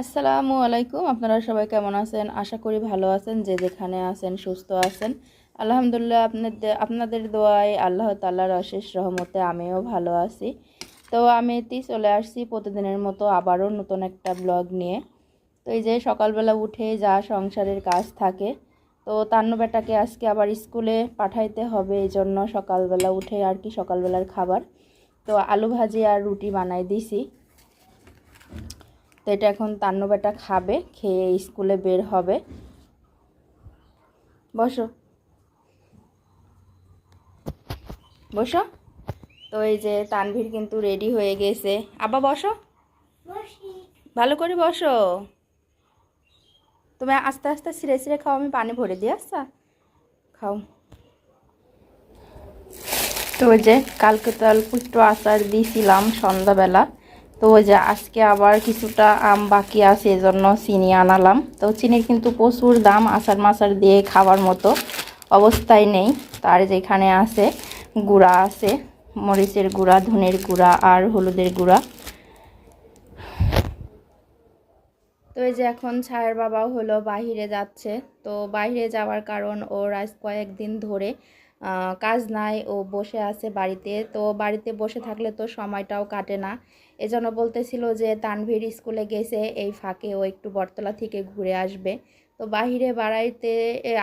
আসসালামু আলাইকুম। আপনারা সবাই কেমন আছেন? আশা করি ভালো আছেন, যে যেখানে আছেন, সুস্থ আছেন। আলহামদুলিল্লাহ, আপনাদের আপনাদের দোয়ায় আল্লাহ তাল্লাহর অশেষ রহমতে আমিও ভালো আছি। তো আমি এতেই চলে আসছি প্রতিদিনের মতো আবারও নতুন একটা ব্লগ নিয়ে। তো এই যে সকালবেলা উঠে যা সংসারের কাজ থাকে, তো তান্ন বেটাকে আজকে আবার স্কুলে পাঠাইতে হবে, এই জন্য সকালবেলা উঠে আর কি সকালবেলার খাবার। তো আলু ভাজি আর রুটি বানাই দিছি। তো এটা এখন তান্ন বেটা খাবে খেয়ে স্কুলে বের হবে। বসো। বসো। তো এই যে তানভীর কিন্তু রেডি হয়ে গেছে। আবার বসো। ভালো করে বসো। তুমি আস্তে আস্তে ছিঁড়ে ছিঁড়ে খাও আমি পানি ভরে দিয়ে আচ্ছা? খাও। তো ওই যে কালকে তো অল্প একটু আচার দিয়েছিলাম সন্ধ্যাবেলা। তো যে আজকে আবার কিছুটা আম বাকি আছে, এজন্য চিনি আনালাম। তো চিনির কিন্তু প্রচুর দাম আচার মাচার দিয়ে খাওয়ার মতো অবস্থায় নেই। তার যেখানে আছে, গুঁড়া আছে, মরিচের গুঁড়া, ধনের গুঁড়া আর হলুদের গুঁড়া। তো এই যে এখন ছায়ের বাবাও হলো বাহিরে যাচ্ছে। তো বাইরে যাওয়ার কারণ ওর আজ কয়েকদিন ধরে কাজ নাই। ও বসে আছে বাড়িতে। তো বাড়িতে বসে থাকলে তো সময়টাও কাটে না। এজন্য বলতেছিল যে তানভীর স্কুলে গেছে, এই ফাঁকে ও একটু বটতলা থেকে ঘুরে আসবে। তো বাহিরে বাড়াইতে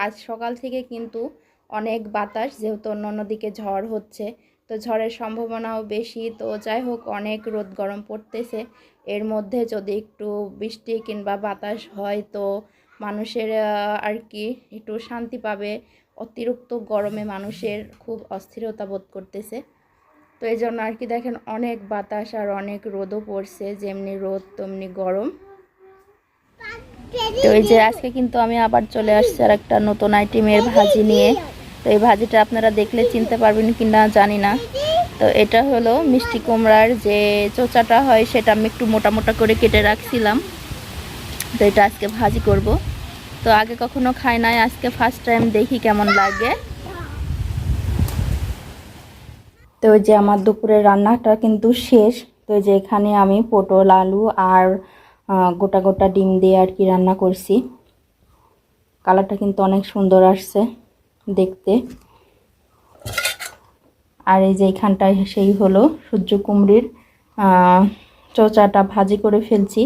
আজ সকাল থেকে কিন্তু অনেক বাতাস, যেহেতু অন্য অন্যদিকে ঝড় হচ্ছে। তো ঝড়ের সম্ভাবনাও বেশি। তো যাই হোক, অনেক রোদ গরম পড়তেছে। এর মধ্যে যদি একটু বৃষ্টি কিংবা বাতাস হয়, তো মানুষের আর কি একটু শান্তি পাবে। অতিরিক্ত গরমে মানুষের খুব অস্থিরতা বোধ করতেছে। তো এই জন্য আর কি দেখেন অনেক বাতাস আর অনেক রোদও পড়ছে, যেমনি রোদ তেমনি গরম। তো এই যে আজকে কিন্তু আমি আবার চলে আসছি আর একটা নতুন আইটেমের ভাজি নিয়ে। তো এই ভাজিটা আপনারা দেখলে চিনতে পারবেন কি না জানি না। তো এটা হলো মিষ্টি কুমড়ার যে চোচাটা হয় সেটা আমি একটু মোটা মোটা করে কেটে রাখছিলাম। তো এটা আজকে ভাজি করব। তো আগে কখনো খাই নাই, আজকে ফার্স্ট টাইম দেখি কেমন লাগে। তো যে আমার দুপুরের রান্নাটা কিন্তু শেষ। তো যে এখানে আমি পটল, আলু আর গোটা গোটা ডিম দিয়ে আর কি রান্না করছি। কালারটা কিন্তু অনেক সুন্দর আসছে দেখতে। আর এই যে এখানটায় সেই হলো সূর্য কুমড়ির চোচাটা ভাজি করে ফেলছি।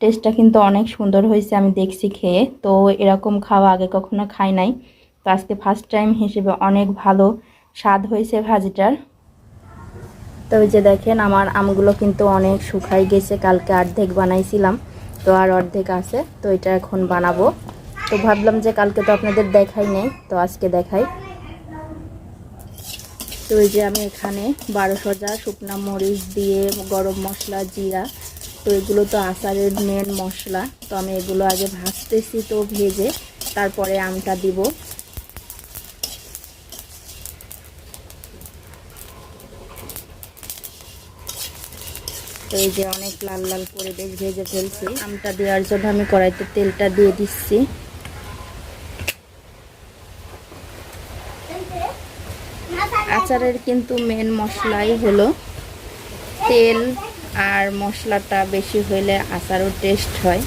টেস্টটা কিন্তু অনেক সুন্দর হয়েছে আমি দেখছি খেয়ে। তো এরকম খাওয়া আগে কখনো খাই নাই। তো আজকে ফার্স্ট টাইম হিসেবে অনেক ভালো স্বাদ হয়েছে ভাজিটার। তো ওই যে দেখেন, আমার আমগুলো কিন্তু অনেক শুকাই গেছে, কালকে অর্ধেক বানাইছিলাম, তো আর অর্ধেক আছে, তো এটা এখন বানাবো। তো ভাবলাম যে কালকে তো আপনাদের দেখাই নেই, তো আজকে দেখাই। তো ওই যে আমি এখানে বারো সজা শুকনা মরিচ দিয়ে গরম মশলা, জিরা, তো এগুলো তো আচারের মেন মশলা, তো আমি এগুলো আগে ভাজতেছি তো ভেজে, তারপরে আমটা দিব। তো এই যে অনেক লাল লাল করে বেশ ভেজে ফেলছি, আমটা দেওয়ার জন্য আমি কড়াইতে তেলটা দিয়ে দিচ্ছি। আচারের কিন্তু মেন মশলাই হলো তেল আর মশলাটা বেশি হইলে আচারও টেস্ট হয়।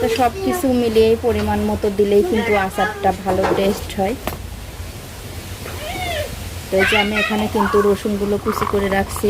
তো সব কিছু মিলিয়ে পরিমাণ মতো দিলেই কিন্তু আচারটা ভালো টেস্ট হয়। তো যে আমি এখানে কিন্তু রসুনগুলো কুচি করে রাখছি।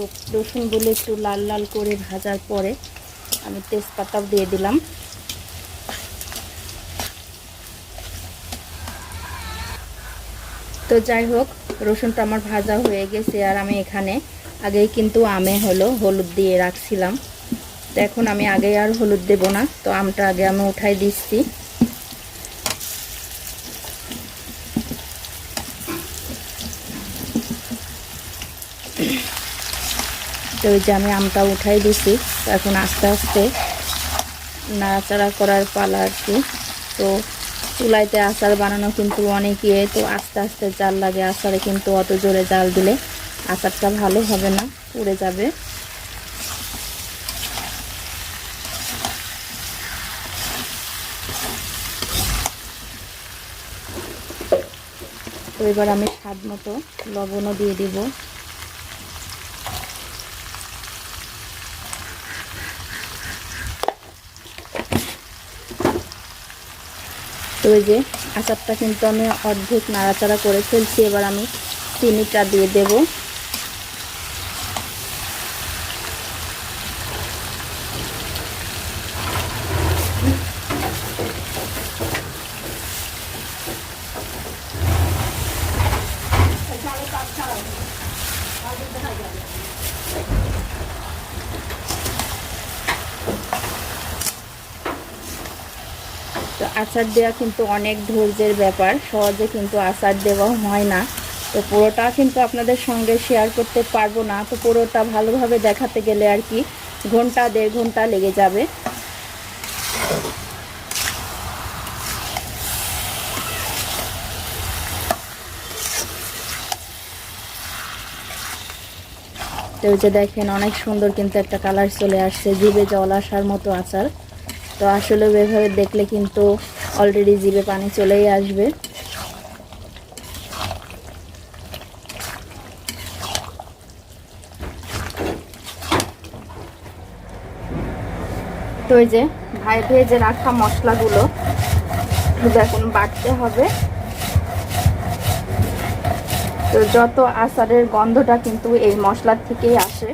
তো রসুনগুলো একটু লাল লাল করে ভাজার পরে আমি তেজপাতাও দিয়ে দিলাম। তো যাই হোক, রসুনটা আমার ভাজা হয়ে গেছে আর আমি এখানে আগেই কিন্তু আমে হলো হলুদ দিয়ে রাখছিলাম। তো এখন আমি আগে আর হলুদ দেব না, তো আমটা আগে আমি উঠাই দিচ্ছি। তো ওই যে আমি আমটা উঠাই দিছি এখন আস্তে আস্তে নাড়াচাড়া করার পালা আর কি। তো চুলাইতে আচার বানানো কিন্তু অনেক ইয়ে তো আস্তে আস্তে জাল লাগে, আচারে কিন্তু অত জোরে জাল দিলে আচারটা ভালো হবে না, পুড়ে যাবে। এবার আমি স্বাদ মতো লবণও দিয়ে দিব। এই যে আচারটা কিন্তু আমি অর্ধেক নাড়াচাড়া করে ফেলছি। এবার আমি চিনিটা দিয়ে দেব। আচার দেওয়া কিন্তু অনেক ধৈর্যের ব্যাপার। সহজে কিন্তু আচার দেওয়া হয় না। তো পুরোটা কিন্তু আপনাদের সঙ্গে শেয়ার করতে পারব না। তো পুরোটা ভালোভাবে দেখাতে গেলে আর কি ঘণ্টা, দেড় ঘণ্টা লেগে যাবে। তো যে দেখেন, অনেক সুন্দর কিন্তু একটা কালার চলে আসছে। জিভে জল আসার মতো আচার। তো আসলে এভাবে দেখলে কিন্তু অলরেডি জিভে পানি চলেই আসবে। তো এই যে ভাই ভেজে রাখা মশলাগুলো এখন বাটতে হবে। তো যত আচারের গন্ধটা কিন্তু এই মশলার থেকেই আসে।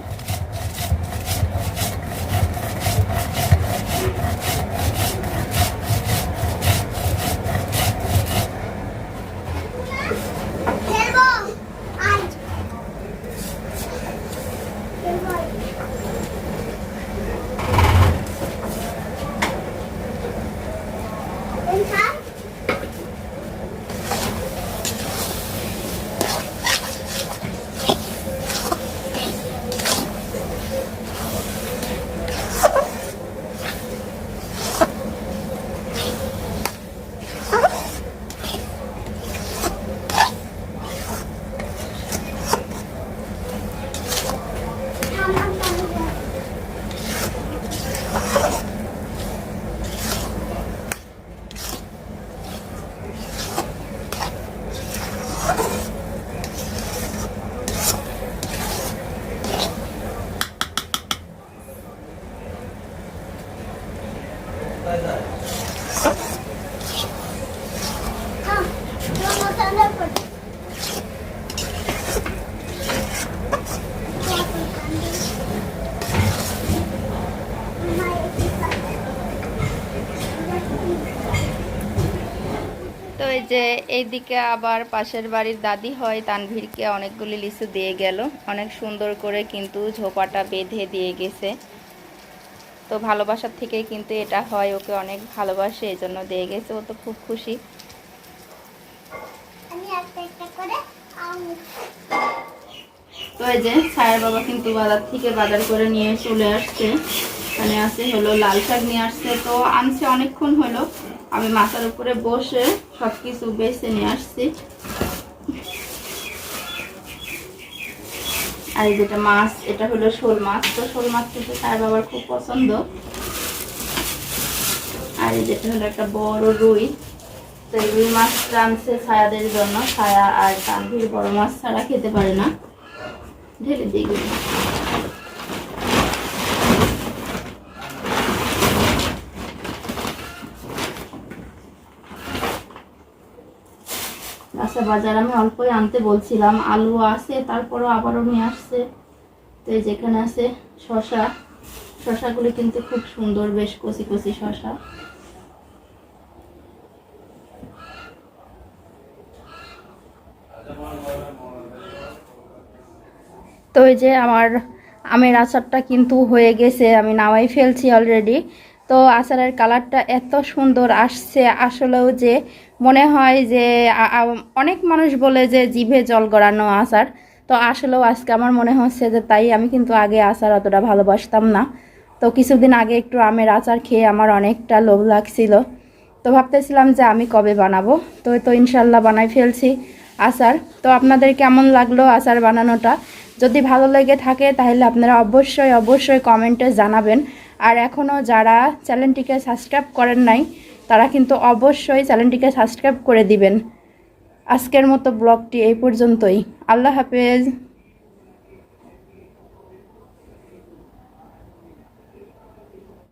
এই যে এইদিকে আবার পাশের বাড়ির দাদি হয় তানভীরকে অনেকগুলি লিচু দিয়ে গেল। অনেক সুন্দর করে কিন্তু ঝোপাটা বেঁধে দিয়ে গেছে। তো ভালোবাসার থেকেই কিন্তু এটা হয় ওকে অনেক ভালোবাসে এই জন্য দিয়ে গেছে ও তো খুব খুশি। তো এই যে ছায়ের বাবা কিন্তু বাজার থেকে বাজার করে নিয়ে চলে আসছে। মানে আছে হলো লাল শাক নিয়ে আসছে তো আনছে অনেকক্ষণ হলো। আমি মাথার উপরে বসে সব কিছু বেছে নিয়ে আসছি। আর যেটা মাছ, এটা হলো শোল মাছ। তো শোল মাছ কিন্তু ছায়ের বাবার খুব পছন্দ। আর যেটা হলো একটা বড় রুই। তো এই রুই মাছটা আনছে ছায়াদের জন্য। ছায়া আর তানভীর বড় মাছ ছাড়া খেতে পারে না। ঢেলে দিয়ে আচ্ছা বাজার, আমি অল্পই আনতে বলছিলাম। আলু আছে, তারপরও আবারও নিয়ে আসছে। তো এই যেখানে আছে শশা শশাগুলি কিন্তু খুব সুন্দর, বেশ কচি কচি শশা তো এই যে আমার আমের আচারটা কিন্তু হয়ে গেছে, আমি নামাই ফেলছি অলরেডি তো আচারের কালারটা এত সুন্দর আসছে, আসলেও যে মনে হয় যে অনেক মানুষ বলে যে, জিভে জল গড়ানো আচার। তো আসলেও আজকে আমার মনে হচ্ছে যে, তাই আমি কিন্তু আগে আচার অতটা ভালোবাসতাম না। তো কিছুদিন আগে একটু আমের আচার খেয়ে আমার অনেকটা লোভ লাগছিল। তো ভাবতেছিলাম যে, আমি কবে বানাবো? তো তো ইনশাল্লাহ বানাই ফেলছি আচার। তো আপনাদের কেমন লাগল আচার বানানোটা? যদি ভালো লেগে থাকে, তাহলে আপনারা অবশ্যই অবশ্যই কমেন্টে জানাবেন। আর এখনও যারা চ্যানেলটিকে সাবস্ক্রাইব করেন নাই তারা কিন্তু অবশ্যই চ্যানেলটিকে সাবস্ক্রাইব করে দিবেন। আজকের মতো ব্লগটি এই পর্যন্তই। আল্লাহ হাফেজ।